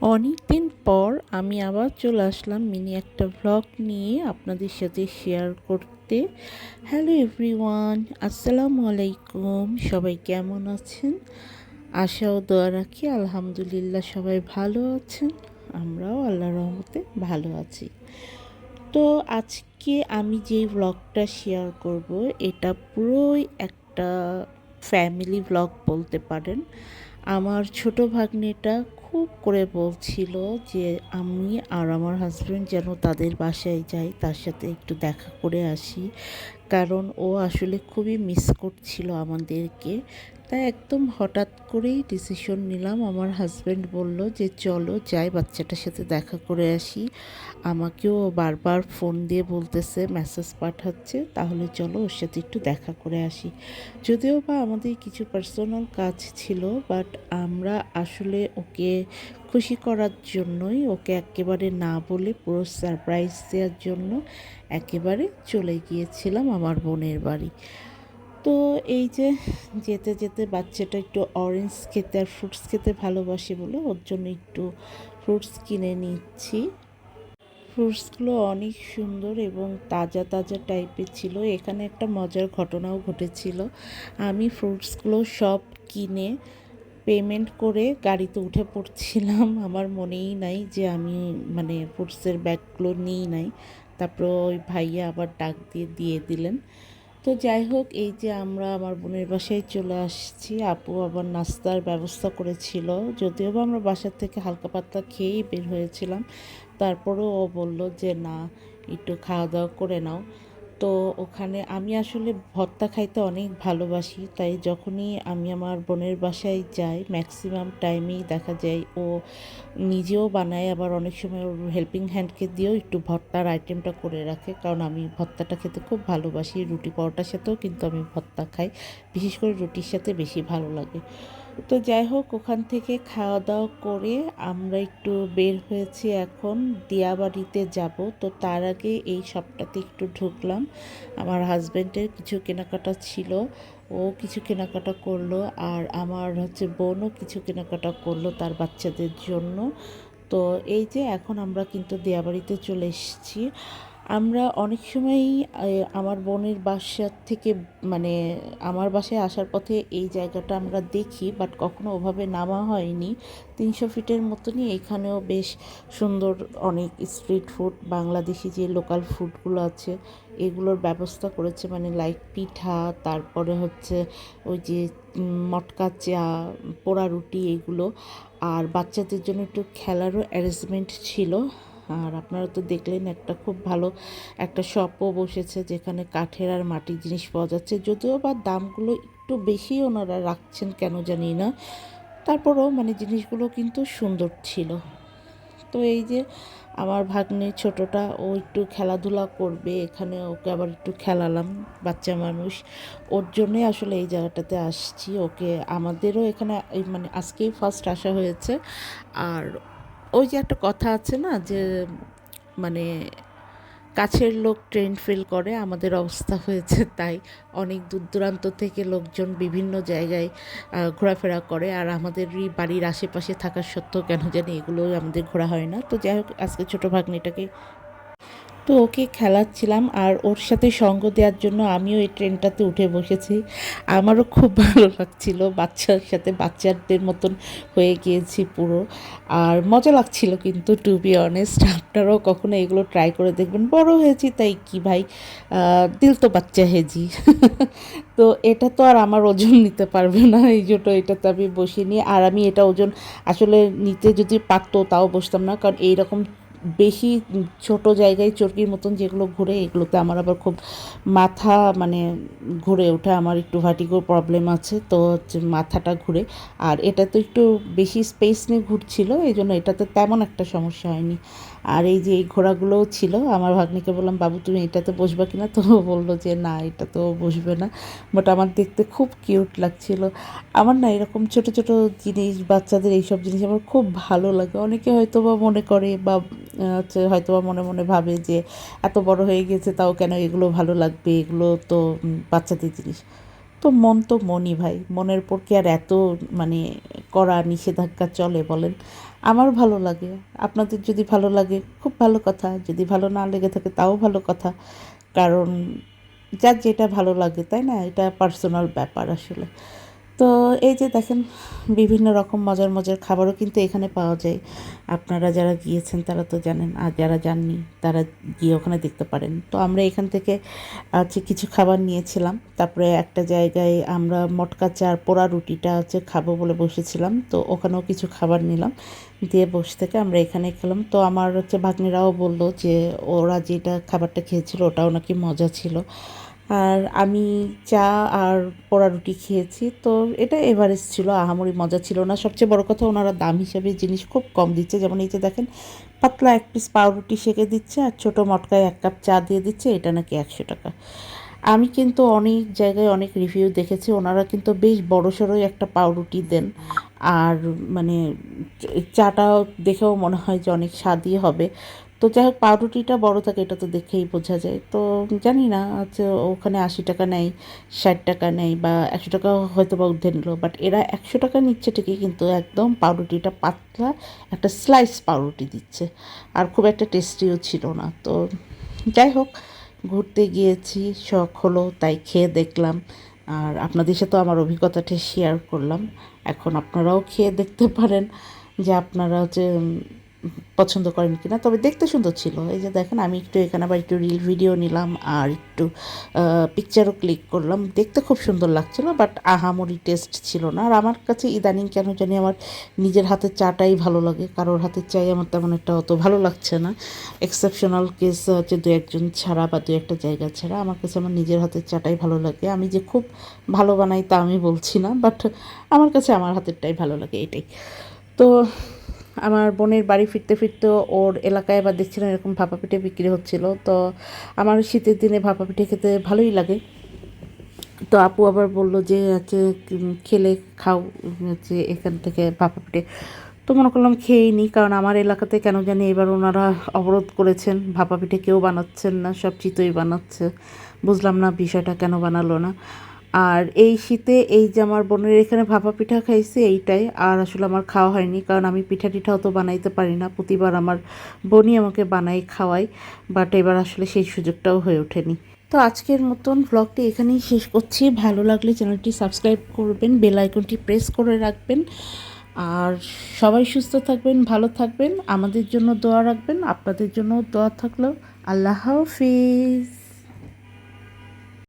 অনেক দিন পর আমি আবার চলে আসলাম মিনি একটা ভ্লগ নিয়ে আপনাদের সাথে শেয়ার করতে। হ্যালো এভরিওয়ান আসসালামু আলাইকুম। সবাই কেমন আছেন? আশা ও দোয়া রাখি, আলহামদুলিল্লাহ সবাই ভালো আছেন। আমরাও আল্লাহ রহমতে ভালো আছি। তো আজকে আমি যে ভ্লগটা শেয়ার করব, এটা পুরোই একটা ফ্যামিলি ভ্লগ বলতে পারেন। আমার ছোট ভাগ্নেটা খুব করে বলছিল যে আমি আর আমার হাজব্যান্ড যেন তাদের বাসায় যাই, তার সাথে একটু দেখা করে আসি। কারণ ও আসলে খুবই মিস করছিল আমাদেরকে। তাই একদম হঠাৎ করেই ডিসিশন নিলাম। আমার হাজব্যান্ড বলল যে, চলো, যাই, বাচ্চাটার সাথে দেখা করে আসি। আমাকেও বারবার ফোন দিয়ে বলতেছে মেসেজ পাঠাচ্ছে, তাহলে চলো, ওর সাথে একটু দেখা করে আসি। যদিও বা আমাদের কিছু পার্সোনাল কাজ ছিল বাট আমরা আসলে ওকে খুশি করার জন্যই, ওকে একেবারে না বলে পুরো সারপ্রাইজ দেওয়ার জন্য একেবারে চলে গিয়েছিলাম আমার বোনের বাড়ি। তো এই যে যেতে যেতে বাচ্চাটা একটু অরেঞ্জ খেতে আর ফ্রুটস খেতে ভালোবাসে বলে, ওর জন্য একটু ফ্রুটস কিনে নিচ্ছি। ফ্রুটসগুলো অনেক সুন্দর এবং তাজা তাজা টাইপের ছিল। এখানে একটা মজার ঘটনাও ঘটেছিল। আমি ফ্রুটসগুলো সব কিনে পেমেন্ট করে গাড়িতে উঠে পড়ছিলাম। আমার মনেই নাই যে আমি মানে ফ্রুটসের ব্যাগগুলো নিই নাই। তারপর ওই ভাইয়া আবার ডাক দিয়ে দিয়ে দিলেন। তো যাই হোক, এই যে আমরা আমার বোনের বাসায় চলে আসছি। আপু আবার নাস্তার ব্যবস্থা করেছিল। যদিও বা আমরা বাসার থেকে হালকা পাতলা খেয়েই বের হয়েছিলাম, তারপরেও ও বলল যে, না, একটু খাওয়া দাওয়া করে নাও। তো ওখানে আমি আসলে ভর্তা খাইতে অনেক ভালোবাসি, তাই যখনই আমি আমার বোনের বাসায় যাই ম্যাক্সিমাম টাইমেই দেখা যায় ও নিজেও বানায়, আবার অনেক সময় ওর হেল্পিং হ্যান্ডকে দিয়েও একটু ভর্তার আইটেমটা করে রাখে, কারণ আমি ভর্তাটা খেতে খুব ভালোবাসি, রুটি পরোটার সাথেও কিন্তু আমি ভর্তা খাই, বিশেষ করে রুটির সাথে বেশি ভালো লাগে। তো যাই হোক, ওখান থেকে খাওয়া দাওয়া করে আমরা একটু বের হয়েছি এখন। দিয়াবাড়িতে যাব। তো তার আগে এই সবটাতে একটু ঢুকলাম। আমার হাজব্যান্ডের কিছু কেনাকাটা ছিল, ও কিছু কেনাকাটা করল আর আমার হচ্ছে বোনও কিছু কেনাকাটা করল তার বাচ্চাদের জন্য। তো এই যে এখন আমরা কিন্তু দিয়াবাড়িতে চলে এসেছি। আমরা অনেক সময়ই আমার বোনের বাসার থেকে মানে আমার বাসায় আসার পথে এই জায়গাটা আমরা দেখি বাট কখনো ওভাবে নামা হয়নি। তিনশো ফিটের মতনই এখানেও বেশ সুন্দর অনেক স্ট্রিট ফুড বাংলাদেশি যে লোকাল ফুডগুলো আছে, এগুলোর ব্যবস্থা করেছে মানে লাইক পিঠা, তারপরে হচ্ছে ওই যে মটকা চা, পোড়া রুটি, এগুলো। আর বাচ্চাদের জন্য একটু খেলারও অ্যারেঞ্জমেন্ট ছিল। আর আপনারা তো দেখলেন একটা খুব ভালো একটা শপও বসেছে যেখানে কাঠের আর মাটির জিনিস পাওয়া যাচ্ছে। যদিও বা দামগুলো একটু বেশি ওনারা রাখছেন কেন জানি না। তারপরেও মানে জিনিসগুলো কিন্তু সুন্দর ছিল। তো এই যে আমার ভাগ্নে ছোটটা, ও একটু খেলাধুলা করবে, এখানে ওকে আবার একটু খেলালাম, বাচ্চা মানুষ। ওর জন্যই আসলে এই জায়গাটাতে আসছি। ওকে, আমাদেরও এখানে মানে আজকেই ফার্স্ট আসা হয়েছে। আর ওই যে একটা কথা আছে না যে মানে কাছের লোক ট্রেন ফেল করে, আমাদের অবস্থা হয়েছে তাই অনেক দূর দূরান্ত থেকে লোকজন বিভিন্ন জায়গায় ঘোরাফেরা করে আর আমাদেরই বাড়ির আশেপাশে থাকার সত্ত্বেও কেন জানি এগুলোই আমাদের ঘোরা হয় না। তো যাই হোক, আজকে ছোটো ভাগ্নিটাকে তো ওকে খেলাচ্ছিলাম আর ওর সাথে সঙ্গ দেওয়ার জন্য আমিও এই ট্রেনটাতে উঠে বসেছি। আমারও খুব ভালো লাগছিল, বাচ্চার সাথে বাচ্চাদের মতন হয়ে গিয়েছি পুরো। আর মজা লাগছিল কিন্তু টু বি অনেস্ট আপনারাও কখনো এগুলো ট্রাই করে দেখবেন। বড় হয়েছি তাই কি ভাই? দিল তো বাচ্চা হেজি। তো এটা তো আর আমার ওজন নিতে পারবে না, এই জন্য এটাতে আমি বসিয়ে নিই আর আমি এটা ওজন আসলে নিতে যদি পারতো তাও বসতাম না, কারণ এইরকম বেশি ছোট জায়গায় চরকির মতন যেগুলো ঘুরে, এগুলোতে আমার আবার খুব মাথা মানে ঘুরে ওঠে, আমার একটু ভার্টিগো প্রবলেম আছে, তো মাথাটা ঘুরে। আর এটা তো একটু বেশি স্পেস নিয়ে ঘুরছিল এই জন্য এটাতে তেমন একটা সমস্যা হয়নি। আর এই যে এই ঘোড়াগুলোও ছিল, আমার ভাগ্নিকে বললাম, বাবু, তুমি এটাতে বসবা কিনা? তো বলল যে, না, এটা তো বসবে না। বাট আমার দেখতে খুব কিউট লাগছিল। আমার না এরকম ছোট ছোট জিনিস, বাচ্চাদের এইসব জিনিস আমার খুব ভালো লাগে। অনেকে হয়তো বা মনে করে বা, হচ্ছে হয়তো বা মনে মনে ভাবে যে, এত বড় হয়ে গেছে, তাও কেন এগুলো ভালো লাগবে? এগুলো তো বাচ্চাদের জিনিস। তো মন তো মনই ভাই। মনের কি আর এত মানে করা নিষেধাজ্ঞা চলে বলেন, আমার ভালো লাগে। আপনাদের যদি ভালো লাগে, খুব ভালো কথা। যদি ভালো না লেগে থাকে, তাও ভালো কথা। কারণ যার যেটা ভালো লাগে, তাই না? এটা পার্সোনাল ব্যাপার আসলে। তো এই যে দেখেন, বিভিন্ন রকম মজার মজার খাবারও কিন্তু এখানে পাওয়া যায়। আপনারা যারা গিয়েছেন, তারা তো জানেন, আর যারা যাননি, তারা গিয়ে ওখানে দেখতে পারেন। তো আমরা এখান থেকে হচ্ছে কিছু খাবার নিয়েছিলাম। তারপরে একটা জায়গায় আমরা মটকা চার পোড়া রুটিটা হচ্ছে খাব বলে বসেছিলাম। তো ওখানেও কিছু খাবার নিলাম। দিয়ে বসে থেকে আমরা এখানে খেলাম। তো আমার হচ্ছে ভাগ্নিরাও বলল যে ওরা যেটা খাবারটা খেয়েছিল, ওটাও নাকি মজা ছিল। আর আমি চা আর পোড়া রুটি খেয়েছি। তো এটা এভারেস্ট ছিল, আহামরি মজা ছিল না। সবচেয়ে বড় কথা ওনারা দাম হিসাবে জিনিস খুব কম দিচ্ছে। যেমন এই যে দেখেন, পাতলা এক পিস পাউরুটি সেঁকে দিচ্ছে আর ছোটো মটকায় এক কাপ চা দিয়ে দিচ্ছে, এটা নাকি একশো টাকা। আমি কিন্তু অনেক জায়গায় অনেক রিভিউ দেখেছি, ওনারা কিন্তু বেশ বড় সড়োই একটা পাউরুটি দেন। আর মানে চাটাও দেখেও মনে হয় যে অনেক স্বাদই হবে। তো যাই হোক, পাউরুটিটা বড় থাকে, এটা তো দেখেই বোঝা যায়। তো জানি না হচ্ছে ওখানে আশি টাকা নেয়, ষাট টাকা নেয় বা একশো টাকা হয়তো বা উঠে নিল বাট এরা একশো টাকা নিচ্ছে ঠিকই, কিন্তু একদম পাউরুটিটা পাতলা একটা স্লাইস পাউরুটি দিচ্ছে। আর খুব একটা টেস্টিও ছিল না। তো যাই হোক, ঘুরতে গিয়েছি, শখ হলো, তাই খেয়ে দেখলাম। আর আপনাদের সাথেও আমার অভিজ্ঞতাটা শেয়ার করলাম। এখন আপনারাও খেয়ে দেখতে পারেন যে আপনারা হচ্ছে পছন্দ করেন কিনা, তবে দেখতে সুন্দর ছিল। এই যে দেখেন, আমি একটু এখানে আবার একটু রিল ভিডিও নিলাম আর একটু পিকচারও ক্লিক করলাম। দেখতে খুব সুন্দর লাগছিল বাট আহামরি টেস্ট ছিল না। আর আমার কাছে ইদানিং কেন জানি আমার নিজের হাতের চাটাই ভালো লাগে, কারোর হাতের চাই আমার তেমন একটা অত ভালো লাগছে না। এক্সেপশনাল কেস হচ্ছে দু একজন ছাড়া বা দু একটা জায়গা ছাড়া আমার কাছে আমার নিজের হাতের চাটাই ভালো লাগে। আমি যে খুব ভালো বানাই তা আমি বলছি না বাট আমার কাছে আমার হাতেরটাই ভালো লাগে এটাই। তো আমার বোনের বাড়ি ফিরতে ফিরতে ওর এলাকায় আবার দেখছিলাম এরকম ভাপা পিঠে বিক্রি হচ্ছিল। তো আমার শীতের দিনে ভাপা পিঠে খেতে ভালোই লাগে। তো আপু আবার বলল যে হচ্ছে খেলে খাও, হচ্ছে এখান থেকে ভাপা পিঠে। তো মনে করলাম খেয়েই নিই কারণ আমার এলাকাতে কেন জানি এবার ওনারা অবরোধ করেছেন। ভাপা পিঠে কেউ বানাচ্ছেন না, সব চিতই বানাচ্ছে। বুঝলাম না বিষয়টা কেন বানালো না। আর এই শীতে এই যে আমার বোনের এখানে ভাপা পিঠা খাইছি এইটাই, আর আসলে আমার খাওয়া হয়নি, কারণ আমি পিঠা টিঠাও তো বানাইতে পারি না। প্রতিবার আমার বোনই আমাকে বানাই খাওয়াই বাট এবার আসলে সেই সুযোগটাও হয়ে ওঠেনি। তো আজকের মতন ব্লগটি এখানেই শেষ করছি। ভালো লাগলে চ্যানেলটি সাবস্ক্রাইব করবেন বেল আইকনটি প্রেস করে রাখবেন। আর সবাই সুস্থ থাকবেন, ভালো থাকবেন, আমাদের জন্য দোয়া রাখবেন। আপনাদের জন্য দোয়া থাকলেও আল্লাহ হাফিজ।